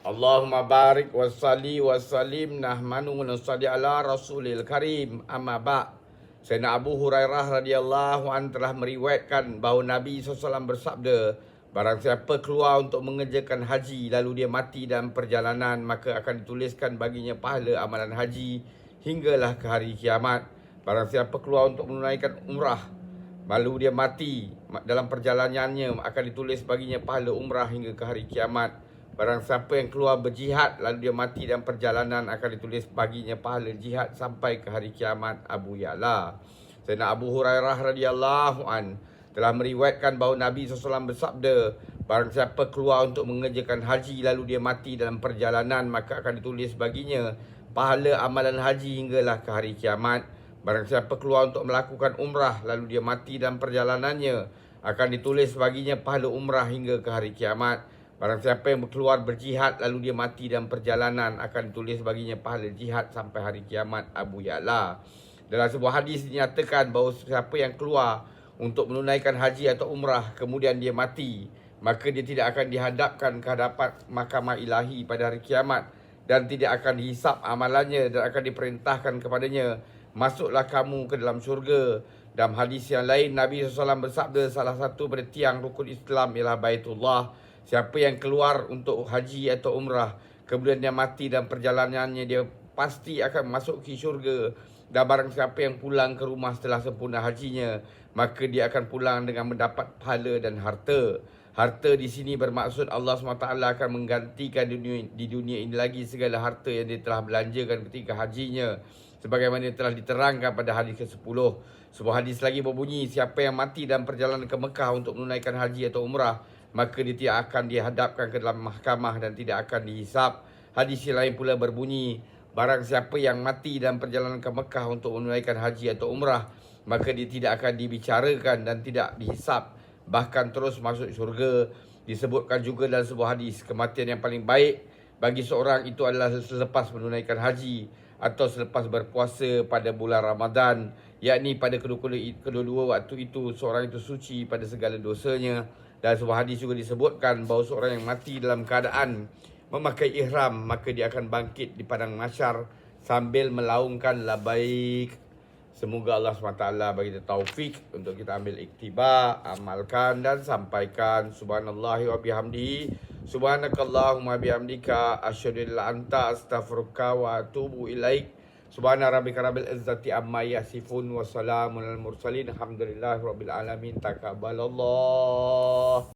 Allahumma barik wa salli wa salim nahmanu wa nusalli ala rasulil karim amma ba' Sayyidina Abu Hurairah radhiyallahu an telah meriwayatkan bahawa Nabi SAW bersabda Barang siapa keluar untuk mengerjakan haji lalu dia mati dalam perjalanan maka akan dituliskan baginya pahala amalan haji hinggalah ke hari kiamat. Barang siapa keluar untuk menunaikan umrah lalu dia mati dalam perjalanannya akan ditulis baginya pahala umrah hingga ke hari kiamat. Barang siapa yang keluar berjihad lalu dia mati dalam perjalanan akan ditulis baginya pahala jihad sampai ke hari kiamat Abu Ya'la. Sayyidina Abu Hurairah radhiyallahu an telah meriwayatkan bahawa Nabi SAW bersabda Barang siapa keluar untuk mengerjakan haji lalu dia mati dalam perjalanan maka akan ditulis baginya pahala amalan haji hinggalah ke hari kiamat Barang siapa keluar untuk melakukan umrah lalu dia mati dalam perjalanannya akan ditulis baginya pahala umrah hingga ke hari kiamat Barang siapa yang keluar berjihad lalu dia mati dalam perjalanan akan ditulis baginya pahala jihad sampai hari kiamat Abu Ya'la. Dalam sebuah hadis dinyatakan bahawa siapa yang keluar untuk menunaikan haji atau umrah kemudian dia mati maka dia tidak akan dihadapkan ke hadapan mahkamah ilahi pada hari kiamat dan tidak akan dihisap amalannya dan akan diperintahkan kepadanya masuklah kamu ke dalam syurga. Dalam hadis yang lain Nabi SAW bersabda salah satu pada tiang rukun Islam ialah Baitullah siapa yang keluar untuk haji atau umrah kemudian dia mati dalam perjalanannya dia pasti akan masuk ke syurga dan barang siapa yang pulang ke rumah setelah sempurna hajinya, maka dia akan pulang dengan mendapat pahala dan harta. Harta di sini bermaksud Allah SWT akan menggantikan dunia, di dunia ini lagi segala harta yang dia telah belanjakan ketika hajinya. Sebagaimana telah diterangkan pada hadis ke-10. Sebuah hadis lagi berbunyi, siapa yang mati dalam perjalanan ke Mekah untuk menunaikan haji atau umrah, maka dia tidak akan dihadapkan ke dalam mahkamah dan tidak akan dihisap. Hadis lain pula berbunyi, Barang siapa yang mati dalam perjalanan ke Mekah untuk menunaikan haji atau umrah, maka dia tidak akan dibicarakan dan tidak dihisap, bahkan terus masuk syurga. Disebutkan juga dalam sebuah hadis, kematian yang paling baik bagi seorang itu adalah selepas menunaikan haji atau selepas berpuasa pada bulan Ramadan, yakni pada kedua-dua waktu itu seorang itu suci pada segala dosanya. Dan sebuah hadis juga disebutkan bahawa seorang yang mati dalam keadaan memakai ihram maka dia akan bangkit di padang mahsyar sambil melaungkan labaik. Semoga Allah SWT bagi kita taufik untuk kita ambil iktibar amalkan dan sampaikan. Subhanallahi wa bihamdi subhanakallahumma bihamdika. Asyhadu anta astaghfiruka wa atubu ilaik subhana rabbika rabbil izzati amma yasifun wa salamun al mursalin alhamdulillahi rabbil alamin takabbalallah